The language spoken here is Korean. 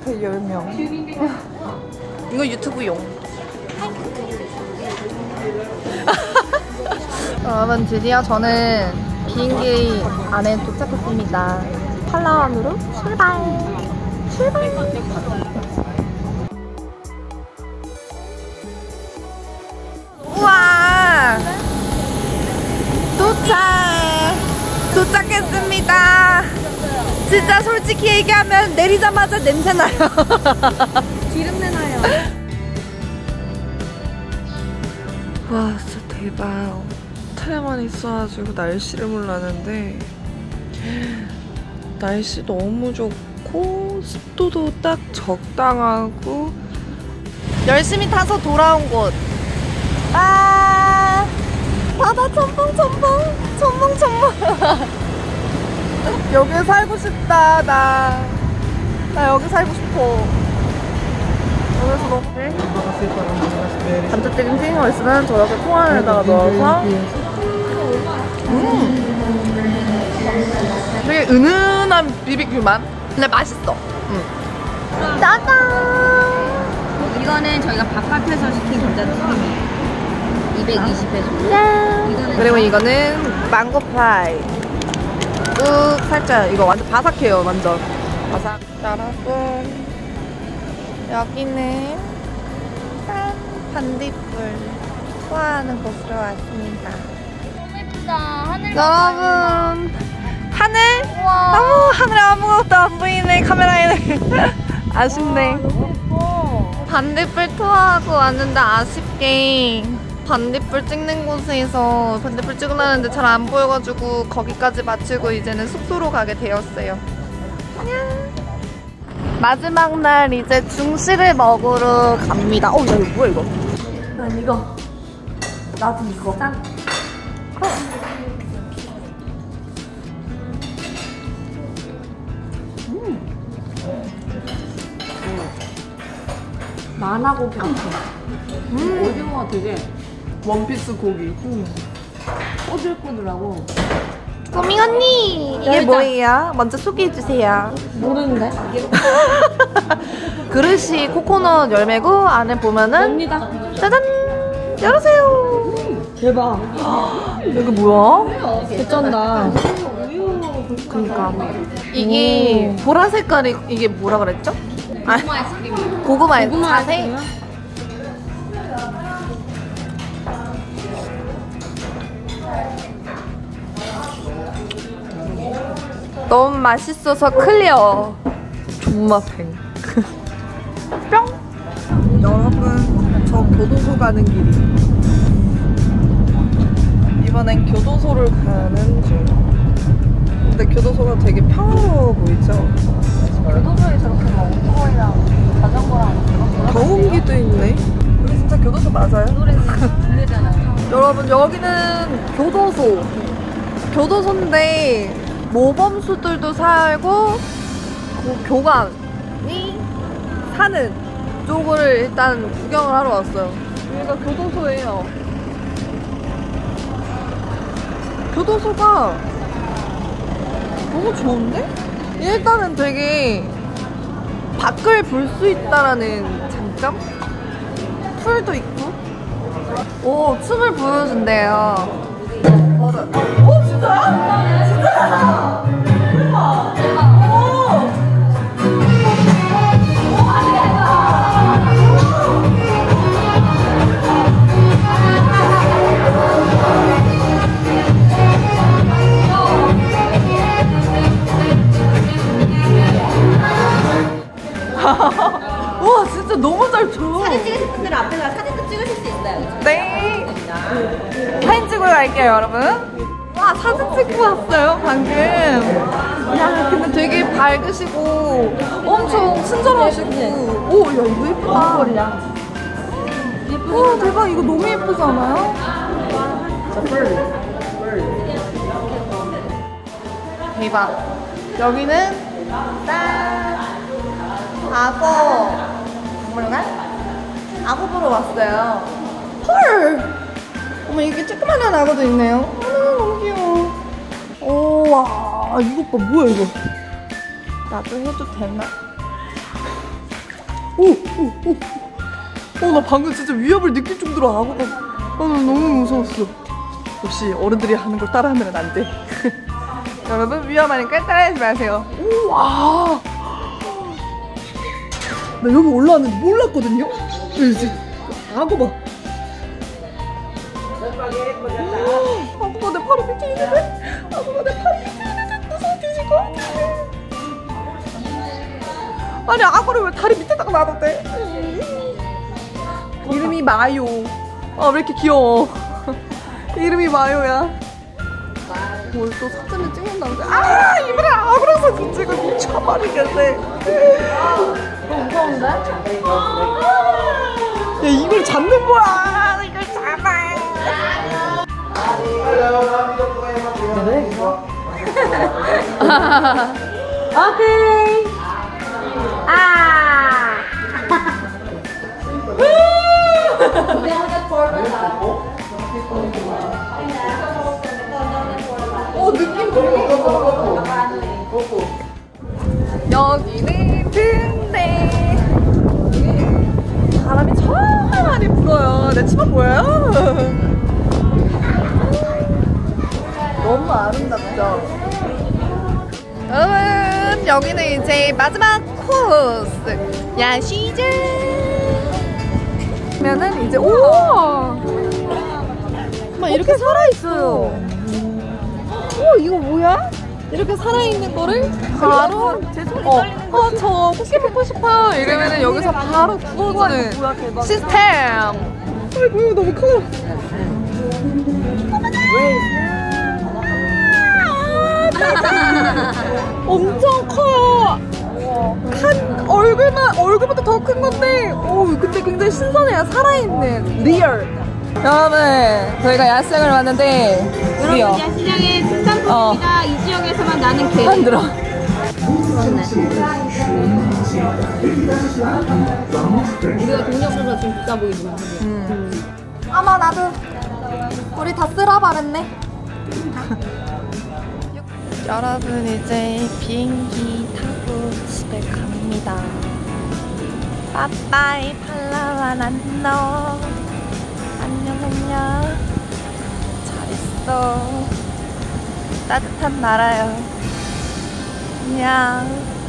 앞에 10명. 이거 유튜브용. 여러분 드디어 저는 비행기 안에 도착했습니다. 팔라완으로 출발. 출발. 우와 도착 도착했습니다. 진짜 솔직히 얘기하면 내리자마자 냄새 나요. 기름내 나요. 와 진짜 대박 호텔에만 있어가지고 날씨를 몰랐는데 날씨 너무 좋고 습도도 딱 적당하고 열심히 타서 돌아온 곳 아, 바다 첨벙 첨벙 첨벙 첨벙 여기 살고 싶다 나, 나 여기 살고 싶어. 여기서 너무 감자 튀김 튀긴 거 있으면 저렇게 통 안에다가 넣어서. 음. 되게 은은한 비비큐 맛 근데 맛있어. 음. 짜잔! 이거는 저희가 바깥에서 시킨 감자튀김이에요. 220회소. 짠! 이거는 그리고 이거는 망고 파이 꾹 살짝 이거 완전 바삭해요 완전. 바삭 여러분. 여기는 짠 반딧불 투어하는 곳으로 왔습니다. 너무 예쁘다. 하늘. 여러분 하늘? 어머 하늘에 아무것도 안 보이네 카메라에는. 아쉽네. 반딧불 투어하고 왔는데 아쉽게 반딧불 찍는 곳에서 반딧불 찍으려는데 잘 안 보여가지고 거기까지 마치고 이제는 숙소로 가게 되었어요. 안녕. 마지막 날 이제 중식을 먹으러 갑니다. 어 야, 이거 뭐야 이거? 난 이거. 나도 이거. 짠 만화고기 같아. 오징어가 되게 원피스 고기 꼬들꼬들하고. 꾸밍 언니 이게 뭐예요? 먼저 소개해 주세요. 모르는데? 그릇이 코코넛 열매고 안에 보면은 옵니다. 짜잔 열으세요. 대박. 이게 뭐야? 개쩐다. 그러니까 이게 보라 색깔이 이게 뭐라 그랬죠? 아, 고구마 아이스크림이에요. 고구마 고구마 자세. 너무 맛있어서 클리어. 존맛팽. 뿅. 여러분, 저 교도소 가는 길이. 이번엔 교도소를 가는 중. 근데 교도소가 되게 평화로워 보이죠? 교도소에 저렇게 막 오토바이랑 자전거랑 더운기도 있네. 여기 진짜 교도소 맞아요? 노래는 들리잖아요. 여러분 여기는 교도소 교도소인데 모범수들도 살고 그 교관이 사는 쪽을 일단 구경을 하러 왔어요 여기가 교도소예요 교도소가 너무 좋은데? 일단은 되게 밖을 볼 수 있다라는 장점? 풀도 있고 오, 춤을 보여준대요. 오, 진짜요? 진짜? 잘 춰. 사진 찍으실 분들은 앞에서 사진도 찍으실 수 있어요. 네. 사진 찍으러 갈게요, 여러분. 와, 사진 찍고 왔어요, 방금. 야, 근데 되게 밝으시고, 엄청 친절하시고. 오, 야, 이거 예쁘다. 와, 대박. 이거 너무 예쁘지 않아요? 대박. 여기는, 짠! 악어 박물관? 악어 보러 왔어요. 헐! 어머, 이게 조그만한 악어도 있네요. 아, 너무 귀여워. 오, 와, 이것 봐. 뭐야, 이거. 나도 해도 되나? 오, 오, 오. 어, 나 방금 진짜 위협을 느낄 정도로 악어가. 어, 나 너무 무서웠어. 역시 어른들이 하는 걸 따라하면 안 돼. 여러분, 위험하니까 따라하지 마세요. 우와! 나 여기 올라왔는데 몰랐거든요? 이제 악어 봐. 악어가 내 바로 밑에 있는데? 악어가 내 바로 밑에 있는데? 무서워 뒤질 것 같아. 아니 악어를 왜 다리 밑에다가 놔뒀대? 이름이 마요. 아 왜 이렇게 귀여워? 이름이 마요야. 뭘또 사진을 찍는다는데? 아 이번에 악어랑 사진 찍어 미쳐버리겠네. 너무 무서운데? 야 이걸 잡는 거야. 이걸 잡아. 오케이. 아. 내 치마 보여요? 너무 아름답죠? 여러분 여기는 이제 마지막 코스. 야시장 그러면은 이제 우와 막 이렇게 살아있어요. 어? 이거 뭐야? 이렇게 살아있는 거를? 바로 어, 어, 저 쿠키 먹고 싶어요. 이러면은 여기서 바로 구워주는 시스템 아이고 너무 커 엄청 커요. 한 얼굴만 얼굴보다 더 큰 건데 오 근데 굉장히 신선해요. 살아있는 리얼. 여러분 저희가 야생을 왔는데 드디어 여러분 야시장의 특산품입니다. 이 지역에서만 나는 게. 안 들어 우리가 없어서 지금 비싸 보이지만. 아마 나도 우리 다 쓸어버렸네. 여러분 이제 비행기 타고 집에 갑니다. 빠빠이 팔라완 안녕 안녕 안녕 잘있어. 따뜻한 나라요. 안녕